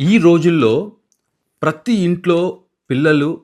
ఈ రోజుల్లో ప్రతి ఇంట్లో పిల్లలు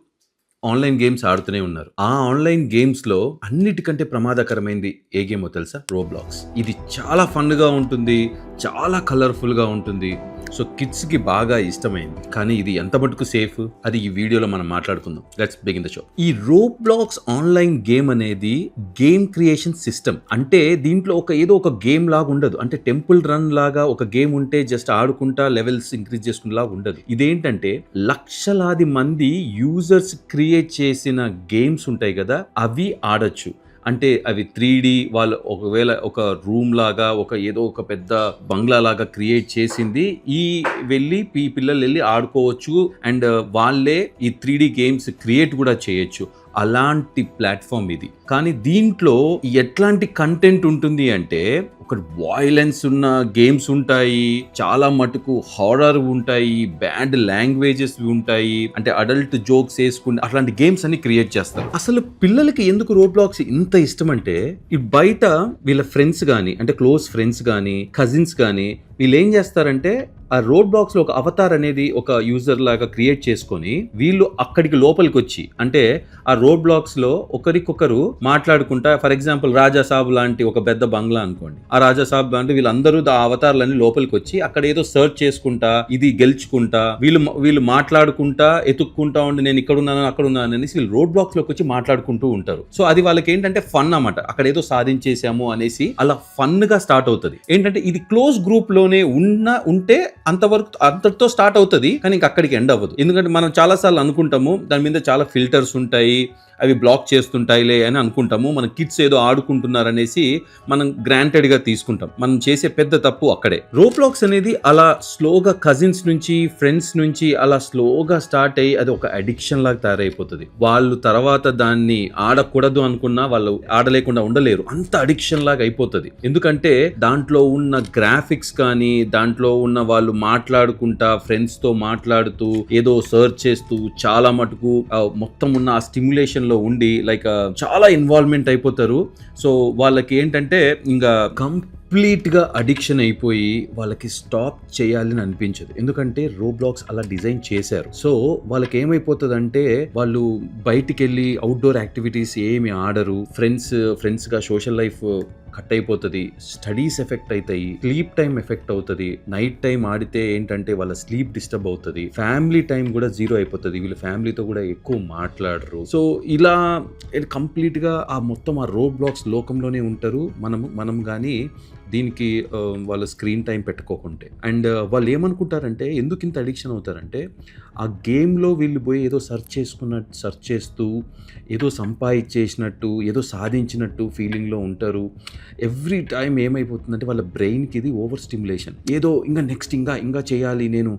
ఆన్లైన్ గేమ్స్ ఆడుతూనే ఉన్నారు. ఆ ఆన్లైన్ గేమ్స్లో అన్నిటికంటే ప్రమాదకరమైంది ఏ గేమో తెలుసా? రోబ్లాక్స్ ఇది చాలా ఫన్గా ఉంటుంది చాలా కలర్ఫుల్గా ఉంటుంది. సో కిడ్స్కి బాగా ఇష్టమైంది. కానీ ఇది ఎంత మటుకు సేఫ్? అది ఈ వీడియోలో మనం మాట్లాడుకుందాం. లెట్స్ బిగిన్ ద షో ఈ రోబ్లాక్స్ ఆన్లైన్ గేమ్ అనేది గేమ్ క్రియేషన్ సిస్టమ్ అంటే దీంట్లో ఒక ఏదో ఒక గేమ్ లాగా ఉండదు. అంటే టెంపుల్ రన్ లాగా ఒక గేమ్ ఉంటే జస్ట్ ఆడుకుంటా లెవెల్స్ ఇంక్రీజ్ చేసుకునేలా ఉండదు. ఇదేంటంటే లక్షలాది మంది యూజర్స్ క్రియేట్ చేసిన గేమ్స్ ఉంటాయి కదా అవి ఆడొచ్చు. అంటే అవి త్రీ డి వాళ్ళు ఒకవేళ ఒక రూమ్ లాగా ఒక ఏదో ఒక పెద్ద బంగ్లా లాగా క్రియేట్ చేసింది ఈ వెళ్ళి ఈ పిల్లలు వెళ్ళి ఆడుకోవచ్చు. అండ్ వాళ్ళే ఈ త్రీ డి గేమ్స్ క్రియేట్ కూడా చేయొచ్చు. అలాంటి ప్లాట్ఫామ్ ఇది. కానీ దీంట్లో ఎట్లాంటి కంటెంట్ ఉంటుంది అంటే ఒక వాయిలెన్స్ ఉన్న గేమ్స్ ఉంటాయి చాలా మటుకు హారర్ ఉంటాయి బ్యాడ్ లాంగ్వేజెస్ ఉంటాయి అంటే అడల్ట్ జోక్స్ వేసుకుని అట్లాంటి గేమ్స్ అన్ని క్రియేట్ చేస్తారు. అసలు పిల్లలకి ఎందుకు రోబ్లాక్స్ ఇంత ఇష్టం అంటే ఈ బయట వీళ్ళ ఫ్రెండ్స్ కానీ అంటే క్లోజ్ ఫ్రెండ్స్ కానీ కజిన్స్ కానీ వీళ్ళు ఏం చేస్తారంటే ఆ రోడ్ బ్లాక్స్లో ఒక అవతార్ అనేది ఒక యూజర్ లాగా క్రియేట్ చేసుకొని వీళ్ళు అక్కడికి లోపలికి వచ్చి అంటే ఆ రోడ్ బ్లాక్స్లో ఒకరికొకరు మాట్లాడుకుంటా ఫర్ ఎగ్జాంపుల్ రాజా సాబ్ లాంటి ఒక పెద్ద బంగ్లా అనుకోండి. ఆ రాజా సాబ్ లాంటి వీళ్ళందరూ ఆ అవతార్లన్నీ లోపలికి వచ్చి అక్కడ ఏదో సర్చ్ చేసుకుంటా ఇది గెలుచుకుంటా వీళ్ళు వీళ్ళు మాట్లాడుకుంటా ఎతుక్కుంటా ఉండి నేను ఇక్కడ ఉన్నాను అక్కడ ఉన్నాను అనేసి వీళ్ళు రోడ్ బ్లాక్స్లోకి వచ్చి మాట్లాడుకుంటూ ఉంటారు. సో అది వాళ్ళకి ఏంటంటే ఫన్ అన్నమాట. అక్కడ ఏదో సాధించేసాము అనేసి అలా ఫన్గా స్టార్ట్ అవుతుంది. ఏంటంటే ఇది క్లోజ్ గ్రూప్లోనే ఉన్న ఉంటే అంతవరకు అంతటితో స్టార్ట్ అవుతుంది కానీ ఇంక అక్కడికి ఎండ్ అవ్వదు. ఎందుకంటే మనం చాలాసార్లు అనుకుంటాము దాని మీద చాలా ఫిల్టర్స్ ఉంటాయి అవి బ్లాక్ చేస్తుంటాయిలే అని అనుకుంటాము. మన కిడ్స్ ఏదో ఆడుకుంటున్నారనేసి మనం గ్రాంటెడ్గా తీసుకుంటాం. మనం చేసే పెద్ద తప్పు అక్కడే. రోప్లాక్స్ అనేది అలా స్లోగా కజిన్స్ నుంచి ఫ్రెండ్స్ నుంచి అలా స్లోగా స్టార్ట్ అయ్యి అది ఒక అడిక్షన్ లాగా తయారైపోతుంది. వాళ్ళు తర్వాత దాన్ని ఆడకూడదు అనుకున్నా వాళ్ళు ఆడలేకుండా ఉండలేరు. అంత అడిక్షన్ లాగా అయిపోతుంది. ఎందుకంటే దాంట్లో ఉన్న గ్రాఫిక్స్ కానీ దాంట్లో ఉన్న వాళ్ళు మాట్లాడుకుంటా ఫ్రెండ్స్తో మాట్లాడుతూ ఏదో సర్చ్ చేస్తూ చాలా మటుకు మొత్తం ఉన్న ఆ స్టిమ్యులేషన్ లో ఉండి లైక్ uh, చాలా ఇన్వాల్వ్మెంట్ అయిపోతారు. సో వాళ్ళకి ఏంటంటే ఇంకా కంప్లీట్గా అడిక్షన్ అయిపోయి వాళ్ళకి స్టాప్ చేయాలని అనిపించదు. ఎందుకంటే రోబ్లాక్స్ అలా డిజైన్ చేశారు. సో వాళ్ళకి ఏమైపోతుంది అంటే వాళ్ళు బయటికి వెళ్ళి అవుట్డోర్ యాక్టివిటీస్ ఏమి ఆడరు. ఫ్రెండ్స్ ఫ్రెండ్స్గా సోషల్ లైఫ్ కట్ అయిపోతుంది స్టడీస్ ఎఫెక్ట్ అవుతాయి స్లీప్ టైం ఎఫెక్ట్ అవుతుంది నైట్ టైం ఆడితే ఏంటంటే వాళ్ళ స్లీప్ డిస్టర్బ్ అవుతుంది ఫ్యామిలీ టైం కూడా జీరో అయిపోతుంది వీళ్ళు ఫ్యామిలీతో కూడా ఎక్కువ మాట్లాడరు. సో ఇలా కంప్లీట్గా ఆ మొత్తం ఆ రోడ్ బ్లాక్స్ లోకంలోనే ఉంటారు. మనము మనం కానీ దీనికి వాళ్ళ స్క్రీన్ టైం పెట్టుకోకుంటే. అండ్ వాళ్ళు ఏమనుకుంటారంటే ఎందుకు ఇంత అడిక్షన్ అవుతారంటే ఆ గేమ్లో వీళ్ళు పోయి ఏదో సెర్చ్ చేసుకున్నట్టు సెర్చ్ చేస్తూ ఏదో సంపాదించేసినట్టు ఏదో సాధించినట్టు ఫీలింగ్లో ఉంటారు. ఎవ్రీ టైం ఏమైపోతుందంటే వాళ్ళ బ్రెయిన్కి ఇది ఓవర్ స్టిమ్యులేషన్. ఏదో ఇంకా నెక్స్ట్ ఇంకా ఇంకా చేయాలి నేను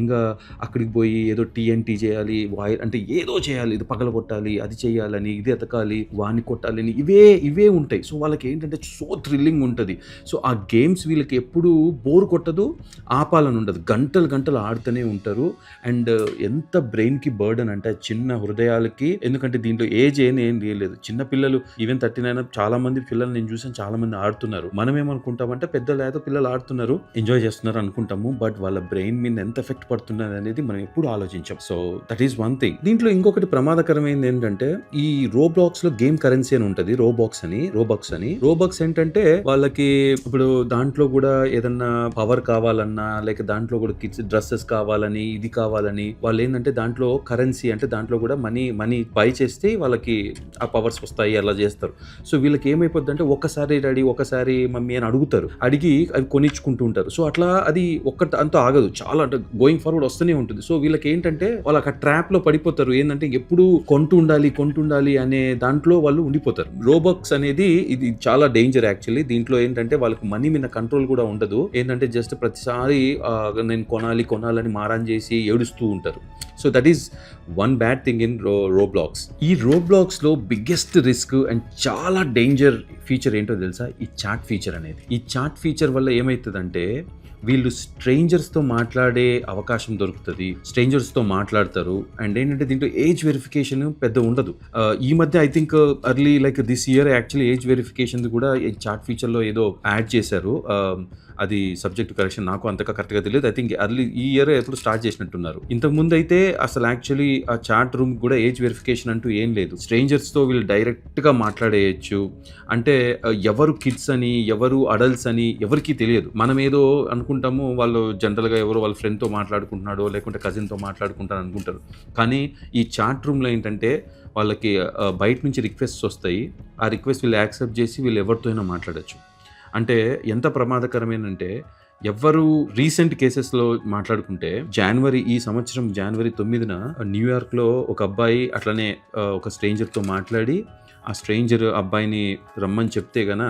ఇంకా అక్కడికి పోయి ఏదో టీఎన్టీ చేయాలి వాయిల్ అంటే ఏదో చేయాలి ఇది పగల కొట్టాలి అది చేయాలని ఇది ఎతకాలి వాని కొట్టాలని ఇవే ఇవే ఉంటాయి. సో వాళ్ళకి ఏంటంటే సో థ్రిల్లింగ్ ఉంటుంది. సో ఆ గేమ్స్ వీళ్ళకి ఎప్పుడూ బోర్ కొట్టదు ఆపాలని ఉండదు. గంటలు గంటలు ఆడుతూనే ఉంటారు. అండ్ uh, ఎంత బ్రెయిన్కి బర్డన్ అంటే చిన్న హృదయాలకి ఎందుకంటే దీంట్లో ఏజ్ ఏం ఏం లేదు. చిన్న పిల్లలు ఈవెన్ థర్టీన్ అయినా చాలా మంది పిల్లలు నేను చూసాను చాలా మంది ఆడుతున్నారు. మనం ఏమనుకుంటామంటే పెద్దలు ఏదో పిల్లలు ఆడుతున్నారు ఎంజాయ్ చేస్తున్నారు అనుకుంటాము. బట్ వాళ్ళ బ్రెయిన్ మీద ఎంత ఎఫెక్ట్ పడుతున్నది అనేది మనం ఎప్పుడు ఆలోచించాం. So that is one thing దీంట్లో ఇంకొకటి ప్రమాదకరమైనది ఏంటంటే ఈ రోబ్లాక్స్లో గేమ్ కరెన్సీ అని ఉంటుంది. రోబాక్స్ అని రోబాక్స్ అని. రోబాక్స్ ఏంటంటే వాళ్ళకి ఇప్పుడు దాంట్లో కూడా ఏదన్నా పవర్ కావాలన్నా లేక దాంట్లో కూడా కిడ్స్ డ్రెస్సెస్ కావాలని ఇది కావాలని వాళ్ళు ఏంటంటే దాంట్లో కరెన్సీ అంటే దాంట్లో కూడా మనీ మనీ బై చేస్తే వాళ్ళకి ఆ పవర్స్ వస్తాయి అలా చేస్తారు. సో వీళ్ళకి ఏమైపోద్ది అంటే ఒకసారి డాడీ ఒకసారి మమ్మీ అని అడుగుతారు. అడిగి అవి కొనిచ్చుకుంటూ ఉంటారు. సో అట్లా అది ఒక్కటి అంతా ఆగదు. చాలా అంటే గోయింగ్ ఫార్వర్డ్ వస్తూనే ఉంటుంది. సో వీళ్ళకి ఏంటంటే వాళ్ళకి ఆ ట్రాప్లో పడిపోతారు. ఏంటంటే ఎప్పుడు కొంటూ ఉండాలి కొంటూ ఉండాలి అనే దాంట్లో వాళ్ళు ఉండిపోతారు. రోబక్స్ అనేది ఇది చాలా డేంజర్ యాక్చువల్లీ దీంట్లో ఏంటంటే వాళ్ళకి మనీ మీద కంట్రోల్ కూడా ఉండదు. ఏంటంటే జస్ట్ ప్రతిసారి నేను కొనాలి కొనాలని మారాన్ చేసి ఏడుస్తూ ఉంటారు. So that is one bad thing in Ro Roblox ఈ రోబ్లాక్స్లో బిగ్గెస్ట్ రిస్క్ అండ్ చాలా డేంజర్ ఫీచర్ ఏంటో తెలుసా? ఈ చాట్ ఫీచర్ అనేది. ఈ చాట్ ఫీచర్ వల్ల ఏమవుతుందంటే వీళ్ళు స్ట్రేంజర్స్తో మాట్లాడే అవకాశం దొరుకుతుంది స్ట్రేంజర్స్తో మాట్లాడతారు అండ్ ఏంటంటే దీంట్లో ఏజ్ వెరిఫికేషన్ పెద్ద ఉండదు. ఈ మధ్య I think early like this year actually age verification కూడా ఈ చాట్ ఫీచర్లో ఏదో యాడ్ చేశారు. అది సబ్జెక్ట్ కరెక్షన్ నాకు అంతగా కరెక్ట్గా తెలియదు. ఐ థింక్ అర్లీ ఈ ఇయర్ ఎప్పుడు స్టార్ట్ చేసినట్టున్నారు. ఇంతకు ముందు అయితే అసలు యాక్చువల్లీ ఆ చాట్ రూమ్ కూడా ఏజ్ వెరిఫికేషన్ అంటూ ఏం లేదు. స్ట్రేంజర్స్తో వీళ్ళు డైరెక్ట్గా మాట్లాడేయచ్చు. అంటే ఎవరు కిడ్స్ అని ఎవరు అడల్ట్స్ అని ఎవరికీ తెలియదు. మనం ఏదో అనుకుంటాము వాళ్ళు జనరల్గా ఎవరో వాళ్ళ ఫ్రెండ్తో మాట్లాడుకుంటున్నాడో లేకుంటే కజిన్తో మాట్లాడుకుంటాను అనుకుంటారు. కానీ ఈ చాట్ రూమ్లో ఏంటంటే వాళ్ళకి బయట నుంచి రిక్వెస్ట్స్ వస్తాయి. ఆ రిక్వెస్ట్ వీళ్ళు యాక్సెప్ట్ చేసి వీళ్ళు ఎవరితో అయినా మాట్లాడచ్చు. అంటే ఎంత ప్రమాదకరమేనంటే ఎవరు రీసెంట్ కేసెస్లో మాట్లాడుకుంటే జనవరి ఈ సంవత్సరం జనవరి తొమ్మిదిన న్యూయార్క్లో ఒక అబ్బాయి అట్లనే ఒక స్ట్రేంజర్తో మాట్లాడి ఆ స్ట్రేంజర్ అబ్బాయిని రమ్మని చెప్తే గన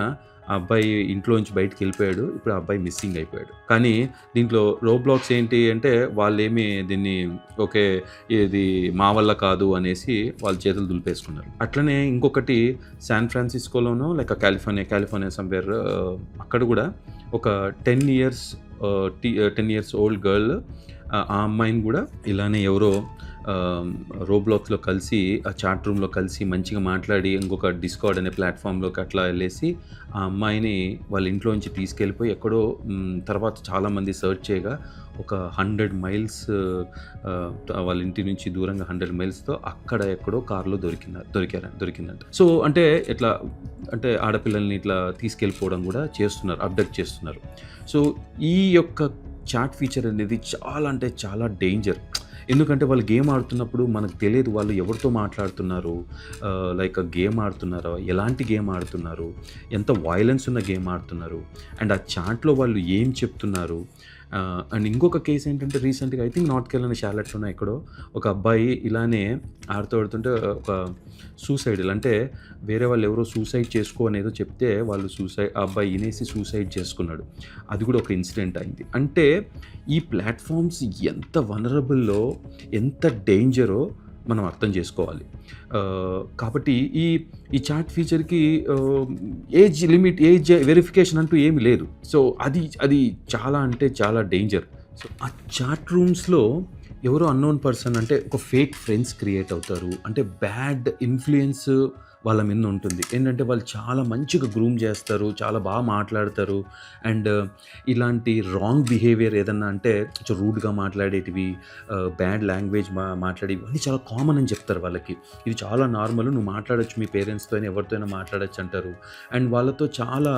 ఆ అబ్బాయి ఇంట్లోంచి బయటికి వెళ్ళిపోయాడు. ఇప్పుడు ఆ అబ్బాయి మిస్సింగ్ అయిపోయాడు. కానీ దీంట్లో రోబ్లాక్స్ ఏంటి అంటే వాళ్ళు దీన్ని ఓకే ఇది మా వల్ల కాదు అనేసి వాళ్ళ చేతులు దులిపేసుకున్నారు. అట్లనే ఇంకొకటి శాన్ ఫ్రాన్సిస్కోలోనో లైక్ కాలిఫోర్నియా కాలిఫోర్నియా సంవేర్ అక్కడ కూడా ఒక ten years ten years old girl ఆ అమ్మాయిని కూడా ఇలానే ఎవరో రోబ్లాక్స్లో కలిసి ఆ చాట్ రూమ్లో కలిసి మంచిగా మాట్లాడి ఇంకొక డిస్కార్డ్ అనే ప్లాట్ఫామ్లోకి అట్లా వెళ్ళేసి ఆ అమ్మాయిని వాళ్ళ ఇంట్లోంచి తీసుకెళ్ళిపోయి ఎక్కడో తర్వాత చాలామంది సర్చ్ చేయగా ఒక హండ్రెడ్ మైల్స్ వాళ్ళ ఇంటి నుంచి దూరంగా హండ్రెడ్ మైల్స్తో అక్కడ ఎక్కడో కారులో దొరికిన దొరికారు దొరికిందంట. సో అంటే ఇట్లా అంటే ఆడపిల్లల్ని ఇట్లా తీసుకెళ్ళిపోవడం కూడా చేస్తున్నారు అప్డేట్ చేస్తున్నారు. సో ఈ యొక్క చాట్ ఫీచర్ అనేది చాలా అంటే చాలా డేంజర్. ఎందుకంటే వాళ్ళు గేమ్ ఆడుతున్నప్పుడు మనకు తెలియదు వాళ్ళు ఎవరితో మాట్లాడుతున్నారు లైక్ గేమ్ ఆడుతున్నారా ఎలాంటి గేమ్ ఆడుతున్నారు ఎంత వైలెన్స్ ఉన్న గేమ్ ఆడుతున్నారు అండ్ ఆ చాట్లో వాళ్ళు ఏం చెప్తున్నారు అండ్ ఇంకొక కేసు ఏంటంటే రీసెంట్గా ఐ థింక్ నార్త్ కెరళ షార్లెట్లోనే ఎక్కడో ఒక అబ్బాయి ఇలానే ఆడుతూ ఆడుతుంటే ఒక సూసైడ్ అంటే వేరే వాళ్ళు ఎవరో సూసైడ్ చేసుకో అనేదో చెప్తే వాళ్ళు సూసైడ్ ఆ అబ్బాయి వినేసి సూసైడ్ చేసుకున్నాడు. అది కూడా ఒక ఇన్సిడెంట్ అయింది. అంటే ఈ ప్లాట్ఫామ్స్ ఎంత వనరబుల్లో ఎంత డేంజరో మనం అర్థం చేసుకోవాలి. కాబట్టి ఈ ఈ చాట్ ఫీచర్కి ఏజ్ లిమిట్ ఏజ్ వెరిఫికేషన్ అంటూ ఏమీ లేదు. సో అది అది చాలా అంటే చాలా డేంజర్. సో ఆ చాట్ రూమ్స్లో ఎవరో అన్నోన్ పర్సన్ అంటే ఒక ఫేక్ ఫ్రెండ్స్ క్రియేట్ అవుతారు. అంటే బ్యాడ్ ఇన్ఫ్లుయెన్స్ వాళ్ళ మీద ఉంటుంది. ఏంటంటే వాళ్ళు చాలా మంచిగా గ్రూమ్ చేస్తారు చాలా బాగా మాట్లాడతారు. అండ్ uh, ఇలాంటి రాంగ్ బిహేవియర్ ఏదన్నా అంటే కొంచెం రూడ్గా మాట్లాడేటివి uh, బ్యాడ్ లాంగ్వేజ్ మా మాట్లాడేవి అన్నీ చాలా కామన్ అని చెప్తారు వాళ్ళకి. ఇది చాలా నార్మల్ నువ్వు మాట్లాడొచ్చు మీ పేరెంట్స్తో అయినా ఎవరితో అయినా మాట్లాడచ్చు అంటారు. అండ్ వాళ్ళతో చాలా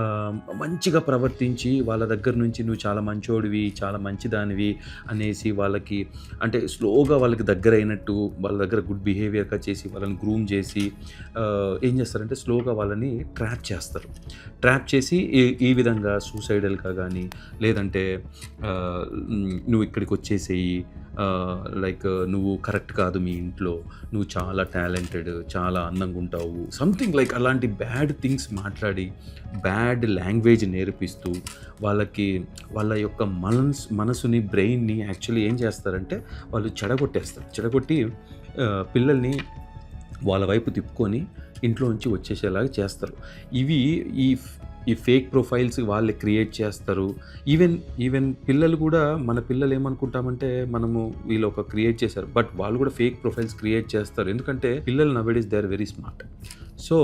uh, మంచిగా ప్రవర్తించి వాళ్ళ దగ్గర నుంచి నువ్వు చాలా మంచోడివి చాలా మంచిదానివి అనేసి వాళ్ళకి అంటే స్లోగా వాళ్ళకి దగ్గర అయినట్టు వాళ్ళ దగ్గర గుడ్ బిహేవియర్గా చేసి వాళ్ళని గ్రూమ్ చేసి ఏం చేస్తారంటే స్లోగా వాళ్ళని ట్రాప్ చేస్తారు. ట్రాప్ చేసి ఈ ఈ విధంగా సూసైడల్గా కానీ లేదంటే నువ్వు ఇక్కడికి వచ్చేసేయి లైక్ నువ్వు కరెక్ట్ కాదు మీ ఇంట్లో నువ్వు చాలా టాలెంటెడ్ చాలా అందంగా ఉంటావు సంథింగ్ లైక్ అలాంటి బ్యాడ్ థింగ్స్ మాట్లాడి బ్యాడ్ లాంగ్వేజ్ నేర్పిస్తూ వాళ్ళకి వాళ్ళ యొక్క మనస్ మనసుని బ్రెయిన్ని యాక్చువల్లీ ఏం చేస్తారంటే వాళ్ళు చెడగొట్టేస్తారు. చెడగొట్టి పిల్లల్ని వాళ్ళ వైపు తిప్పుకొని ఇంట్లో నుంచి వచ్చేసేలాగా చేస్తారు. ఇవి ఈ ఈ ఫేక్ ప్రొఫైల్స్ వాళ్ళే క్రియేట్ చేస్తారు. ఈవెన్ ఈవెన్ పిల్లలు కూడా మన పిల్లలు ఏమనుకుంటామంటే మనము వీళ్ళు ఒక క్రియేట్ చేశారు బట్ వాళ్ళు కూడా ఫేక్ ప్రొఫైల్స్ క్రియేట్ చేస్తారు. ఎందుకంటే పిల్లలు nowadays they are very smart. So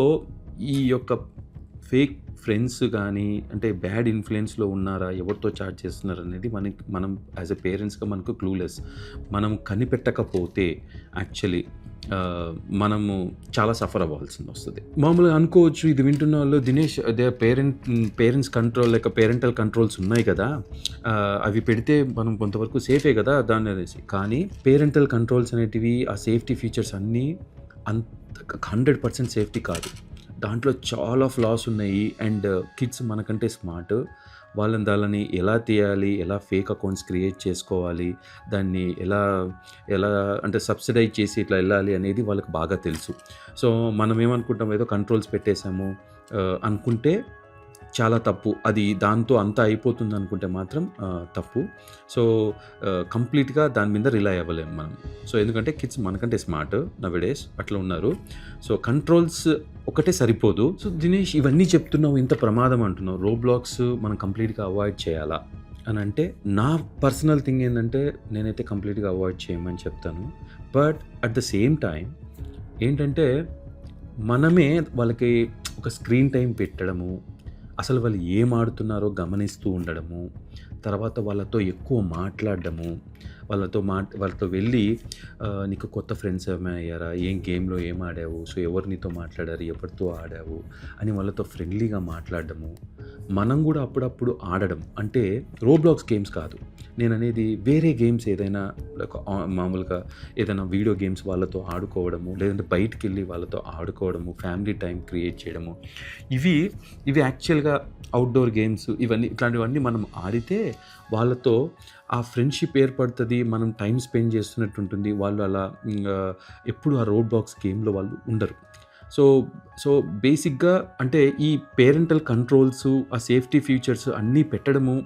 ఈ యొక్క ఫేక్ ఫ్రెండ్స్ కానీ అంటే బ్యాడ్ ఇన్ఫ్లుయెన్స్లో ఉన్నారా ఎవరితో చాట్ చేస్తున్నారు అనేది మనకి మనం యాజ్ ఎ పేరెంట్స్గా మనకు క్లూలెస్. మనం కనిపెట్టకపోతే యాక్చువల్లీ మనము చాలా సఫర్ అవ్వాల్సింది వస్తుంది. మామూలుగా అనుకోవచ్చు ఇది వింటున్న వాళ్ళు దినేష్ అదే పేరెంట్ పేరెంట్స్ కంట్రోల్ లేక పేరెంటల్ కంట్రోల్స్ ఉన్నాయి కదా అవి పెడితే మనం కొంతవరకు సేఫే కదా దాన్ని అనేసి. కానీ పేరెంటల్ కంట్రోల్స్ అనేటివి ఆ సేఫ్టీ ఫీచర్స్ అన్నీ అంత హండ్రెడ్ పర్సెంట్ సేఫ్టీ కాదు. దాంట్లో చాలా ఫ్లాస్ ఉన్నాయి. అండ్ కిడ్స్ uh, మనకంటే స్మార్ట్ వాళ్ళని దాన్ని ఎలా తీయాలి ఎలా ఫేక్ అకౌంట్స్ క్రియేట్ చేసుకోవాలి దాన్ని ఎలా ఎలా అంటే సబ్సిడైజ్ చేసి ఇట్లా వెళ్ళాలి అనేది వాళ్ళకి బాగా తెలుసు. సో మనం ఏమనుకుంటాం ఏదో కంట్రోల్స్ పెట్టేశాము uh, అనుకుంటే చాలా తప్పు. అది దాంతో అంతా అయిపోతుంది అనుకుంటే మాత్రం తప్పు. సో కంప్లీట్గా దాని మీద రిలై అవ్వలేము మనం. సో ఎందుకంటే కిడ్స్ మనకంటే స్మార్ట్ నవడేస్ అట్లా ఉన్నారు. సో కంట్రోల్స్ ఒకటే సరిపోదు. సో దినేష్ ఇవన్నీ చెప్తున్నావు ఇంత ప్రమాదం అంటున్నావు. రోబ్లాక్స్ మనం కంప్లీట్గా అవాయిడ్ చేయాలా? అని అంటే నా పర్సనల్ థింగ్ ఏంటంటే నేనైతే కంప్లీట్గా అవాయిడ్ చేయమని చెప్తాను. But at the same time ఏంటంటే మనమే వాళ్ళకి ఒక స్క్రీన్ టైం పెట్టడము అసలు వాళ్ళు ఏం ఆడుతున్నారో గమనిస్తూ ఉండడము తర్వాత వాళ్ళతో ఎక్కువ మాట్లాడడము వాళ్ళతో మా వాళ్ళతో వెళ్ళి నీకు కొత్త ఫ్రెండ్స్ ఏమైనా అయ్యారా? ఏం గేమ్లో ఏం ఆడావు? సో ఎవరు నీతో మాట్లాడారు? ఎవరితో ఆడావు? అని వాళ్ళతో ఫ్రెండ్లీగా మాట్లాడడము. మనం కూడా అప్పుడప్పుడు ఆడడం. అంటే రోబ్లాక్స్ గేమ్స్ కాదు. నేను అనేది వేరే గేమ్స్ ఏదైనా మామూలుగా ఏదైనా వీడియో గేమ్స్ వాళ్ళతో ఆడుకోవడము లేదంటే బయటికి వెళ్ళి వాళ్ళతో ఆడుకోవడము ఫ్యామిలీ టైం క్రియేట్ చేయడము. ఇవి ఇవి యాక్చువల్గా అవుట్డోర్ గేమ్స్ ఇవన్నీ ఇట్లాంటివన్నీ మనం ఆడితే వాళ్ళతో ఆ ఫ్రెండ్షిప్ ఏర్పడుతుంది మనం టైం స్పెండ్ చేస్తున్నట్టు ఉంటుంది వాళ్ళు అలా ఎప్పుడు ఆ రోడ్ బాక్స్ గేమ్లో వాళ్ళు ఉండరు. సో సో బేసిక్గా అంటే ఈ పేరెంటల్ కంట్రోల్స్ ఆ సేఫ్టీ ఫీచర్స్ అన్నీ పెట్టడము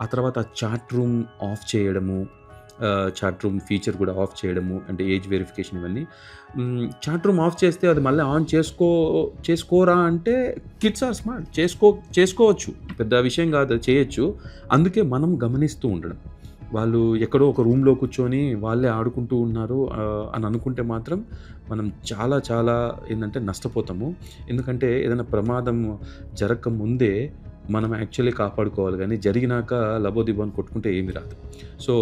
ఆ తర్వాత ఆ చాట్ రూమ్ ఆఫ్ చేయడము చాట్ రూమ్ ఫీచర్ కూడా ఆఫ్ చేయడము అంటే ఏజ్ వెరిఫికేషన్ ఇవన్నీ. చాట్ రూమ్ ఆఫ్ చేస్తే అది మళ్ళీ ఆన్ చేసుకో చేసుకోరా అంటే కిడ్స్ ఆర్ స్మార్ట్. చేసుకో చేసుకోవచ్చు. పెద్ద విషయం కాదు అది చేయొచ్చు. అందుకే మనం గమనిస్తూ ఉండడం. వాళ్ళు ఎక్కడో ఒక రూమ్లో కూర్చొని వాళ్ళే ఆడుకుంటూ ఉన్నారు అని అనుకుంటే మాత్రం మనం చాలా చాలా ఏంటంటే నష్టపోతాము. ఎందుకంటే ఏదైనా ప్రమాదం జరగక ముందే మనం యాక్చువల్లీ కాపాడుకోవాలి. కానీ జరిగినాక లబోదిబోని కొట్టుకుంటే ఏమి రాదు. సో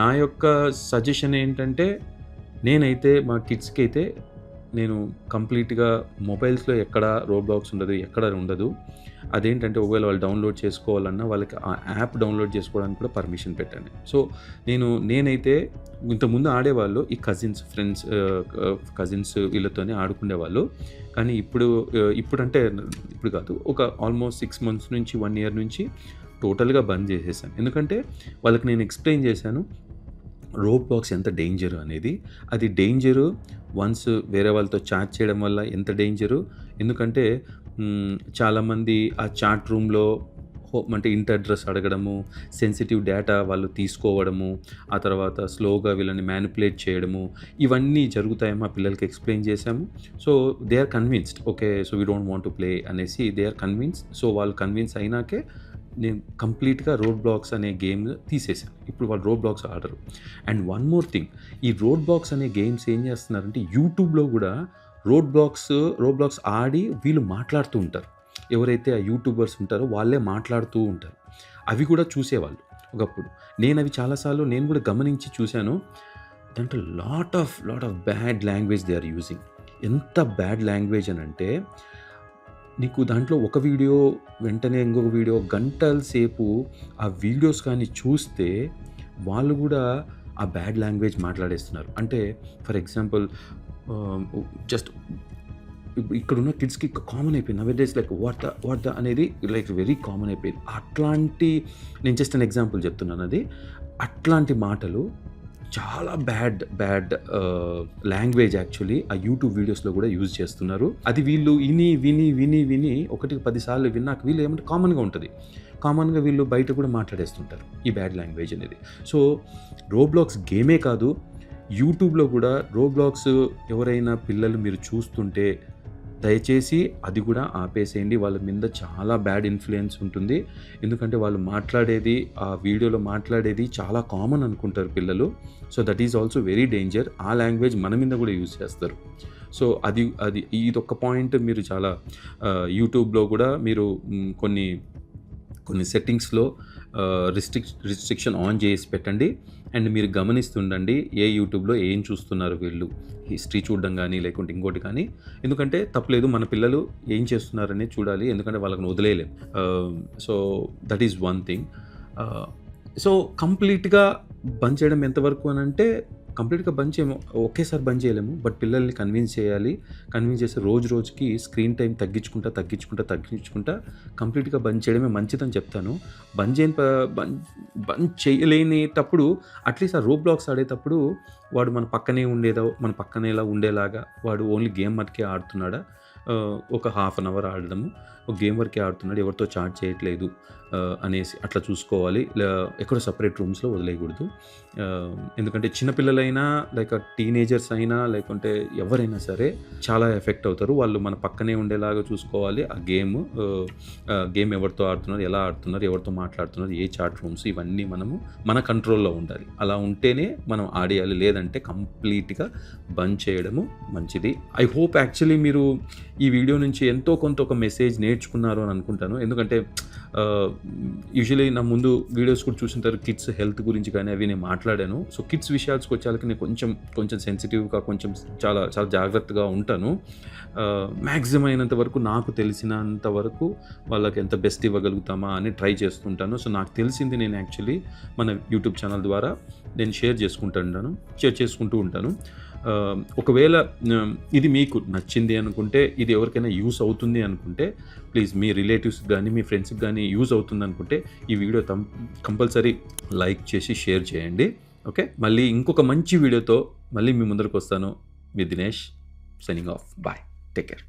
నా యొక్క సజెషన్ ఏంటంటే నేనైతే మా కిడ్స్కి అయితే నేను కంప్లీట్గా మొబైల్స్లో ఎక్కడ రోడ్ బాక్స్ ఉండదు ఎక్కడ ఉండదు. అదేంటంటే ఒకవేళ వాళ్ళు డౌన్లోడ్ చేసుకోవాలన్నా వాళ్ళకి ఆ యాప్ డౌన్లోడ్ చేసుకోవడానికి కూడా పర్మిషన్ పెట్టండి. సో నేను నేనైతే ఇంతకుముందు ఆడేవాళ్ళు ఈ కజిన్స్ ఫ్రెండ్స్ కజిన్స్ వీళ్ళతోనే ఆడుకునేవాళ్ళు కానీ ఇప్పుడు ఇప్పుడంటే ఇప్పుడు కాదు ఒక ఆల్మోస్ట్ సిక్స్ మంత్స్ నుంచి వన్ ఇయర్ నుంచి టోటల్గా బంద్ చేసేసాను. ఎందుకంటే వాళ్ళకి నేను ఎక్స్ప్లెయిన్ చేశాను రోప్ బాక్స్ ఎంత డేంజర్ అనేది అది డేంజరు వన్స్ వేరే వాళ్ళతో చాట్ చేయడం వల్ల ఎంత డేంజరు. ఎందుకంటే చాలామంది ఆ చాట్ రూమ్లో అంటే ఇంటర్ అడ్రస్ అడగడము సెన్సిటివ్ డేటా వాళ్ళు తీసుకోవడము ఆ తర్వాత స్లోగా వీళ్ళని మ్యానిపులేట్ చేయడము ఇవన్నీ జరుగుతాయి మా పిల్లలకి ఎక్స్ప్లెయిన్ చేశాము. So they are convinced okay so we don't want to play అనేసి దే ఆర్ కన్విన్స్డ్. సో వాళ్ళు కన్విన్స్ అయినాకే నేను కంప్లీట్గా రోడ్ బ్లాక్స్ అనే గేమ్ తీసేసాను ఇప్పుడు వాళ్ళు రోడ్ బ్లాక్స్ ఆడరు. అండ్ వన్ మోర్ థింగ్ ఈ రోడ్ బ్లాక్స్ అనే గేమ్స్ ఏం చేస్తున్నారంటే యూట్యూబ్లో కూడా రోడ్ బ్లాక్స్ రోడ్ బ్లాక్స్ ఆడి వీళ్ళు మాట్లాడుతూ ఉంటారు. ఎవరైతే ఆ యూట్యూబర్స్ ఉంటారో వాళ్ళే మాట్లాడుతూ ఉంటారు. అవి కూడా చూసేవాళ్ళు ఒకప్పుడు. నేను అవి చాలాసార్లు నేను కూడా గమనించి చూశాను. దాంట్లో lot of lot of bad language they are using ఎంత బ్యాడ్ లాంగ్వేజ్ అని అంటే నీకు దాంట్లో ఒక వీడియో వెంటనే ఇంకొక వీడియో గంటల సేపు ఆ వీడియోస్ కానీ చూస్తే వాళ్ళు కూడా ఆ బ్యాడ్ లాంగ్వేజ్ మాట్లాడేస్తున్నారు. అంటే ఫర్ ఎగ్జాంపుల్ జస్ట్ ఇక్కడున్న కిడ్స్కి కామన్ అయిపోయింది. Nowadays like what the what the అనేది లైక్ వెరీ కామన్ అయిపోయింది. అట్లాంటి నేను జస్ట్ అన్ ఎగ్జాంపుల్ చెప్తున్నాను. అది అట్లాంటి మాటలు చాలా బ్యాడ్ బ్యాడ్ లాంగ్వేజ్ యాక్చువల్లీ ఆ యూట్యూబ్ వీడియోస్లో కూడా యూజ్ చేస్తున్నారు. అది వీళ్ళు విని విని విని విని ఒకటికి పదిసార్లు విన్నాక వీళ్ళు ఏమంటే కామన్గా ఉంటుంది. కామన్గా వీళ్ళు బయట కూడా మాట్లాడేస్తుంటారు ఈ బ్యాడ్ లాంగ్వేజ్ అనేది. సో రోబ్లాక్స్ గేమే కాదు. యూట్యూబ్లో కూడా రోబ్లాక్స్ ఎవరైనా పిల్లలు మీరు చూస్తుంటే దయచేసి అది కూడా ఆపేసేయండి. వాళ్ళ మీద చాలా బ్యాడ్ ఇన్ఫ్లుయెన్స్ ఉంటుంది. ఎందుకంటే వాళ్ళు మాట్లాడేది ఆ వీడియోలో మాట్లాడేది చాలా కామన్ అనుకుంటారు పిల్లలు. So that is also very danger ఆ లాంగ్వేజ్ మన మీద కూడా యూజ్ చేస్తారు. సో అది అది ఇది ఒక పాయింట్ మీరు చాలా యూట్యూబ్లో కూడా మీరు కొన్ని కొన్ని సెట్టింగ్స్లో రిస్ట్రిక్ రిస్ట్రిక్షన్ ఆన్ చేసి పెట్టండి. అండ్ మీరు గమనిస్తుండండి ఏ యూట్యూబ్లో ఏం చూస్తున్నారు వీళ్ళు. హిస్టరీ చూడడం కానీ లేకుంటే ఇంకోటి కానీ. ఎందుకంటే తప్పలేదు మన పిల్లలు ఏం చేస్తున్నారని చూడాలి. ఎందుకంటే వాళ్ళని వదిలేయలేం. So that is one thing so కంప్లీట్గా బంద్ చేయడం ఎంతవరకు అని అంటే కంప్లీట్గా బంద్ చేయము ఒకేసారి బంద్ చేయలేము. బట్ పిల్లల్ని కన్విన్స్ చేయాలి. కన్విన్స్ చేసి రోజు రోజుకి స్క్రీన్ టైం తగ్గించుకుంటా తగ్గించుకుంటా తగ్గించుకుంటా కంప్లీట్గా బంద్ చేయడమే మంచిదని చెప్తాను. బంద్ చేయని బంద్ బంద్ చేయలేనేటప్పుడు అట్లీస్ట్ ఆ రో బ్లాక్స్ ఆడేటప్పుడు వాడు మన పక్కనే ఉండేదో మన పక్కనే ఇలా ఉండేలాగా వాడు ఓన్లీ గేమ్ మటుకే ఆడుతున్నాడా? ఒక హాఫ్ అన్ అవర్ ఆడడము. ఒక గేమ్ వరకే ఆడుతున్నాడు. ఎవరితో చాట్ చేయట్లేదు అనేసి అట్లా చూసుకోవాలి. ఎక్కడ సపరేట్ సెపరేట్ రూమ్స్‌లో వదిలేయకూడదు. ఎందుకంటే చిన్నపిల్లలైనా లైక్ టీనేజర్స్ అయినా లేకుంటే ఎవరైనా సరే చాలా ఎఫెక్ట్ అవుతారు. వాళ్ళు మన పక్కనే ఉండేలాగా చూసుకోవాలి. ఆ గేమ్ గేమ్ ఎవరితో ఆడుతున్నారు, ఎలా ఆడుతున్నారు, ఎవరితో మాట్లాడుతున్నారు, ఏ చాట్ రూమ్స్ ఇవన్నీ మనము మన కంట్రోల్‌లో ఉండాలి. అలా ఉంటేనే మనం ఆడేయాలి. లేదంటే కంప్లీట్‌గా బంద్ చేయడము మంచిది. ఐ హోప్ యాక్చువల్లీ మీరు ఈ వీడియో నుంచి ఎంతో కొంత ఒక మెసేజ్ నేర్చుకున్నారు అని అనుకుంటాను. ఎందుకంటే యూజువలీ యూజువల్లీ నా ముందు వీడియోస్ కూడా చూసుంటారు. కిడ్స్ హెల్త్ గురించి కానీ అవి నేను మాట్లాడాను. సో, కిడ్స్ విషయాలకొచ్చేసరికి నేను కొంచెం, కొంచెం సెన్సిటివ్‌గా కొంచెం చాలా, చాలా జాగ్రత్తగా ఉంటాను. మ్యాక్సిమం అయినంత వరకు నాకు తెలిసినంత వరకు వాళ్ళకి ఎంత బెస్ట్ ఇవ్వగలుగుతామా అని ట్రై చేస్తుంటాను. సో, నాకు తెలిసింది నేను యాక్చువల్లీ మన యూట్యూబ్ ఛానల్ ద్వారా నేను షేర్ చేసుకుంటాను షేర్ చేసుకుంటూ ఉంటాను. ఒకవేళ ఇది మీకు నచ్చింది అనుకుంటే, ఇది ఎవరికైనా యూస్ అవుతుంది అనుకుంటే, ప్లీజ్ మీ రిలేటివ్స్‌కి కానీ మీ ఫ్రెండ్స్‌కి కానీ యూజ్ అవుతుందనుకుంటే ఈ వీడియో తమ్ కంపల్సరీ లైక్ చేసి షేర్ చేయండి. ఓకే. మళ్ళీ ఇంకొక మంచి వీడియోతో మళ్ళీ మీ ముందరకొస్తాను. మీ Dinesh signing off. Bye. Take care.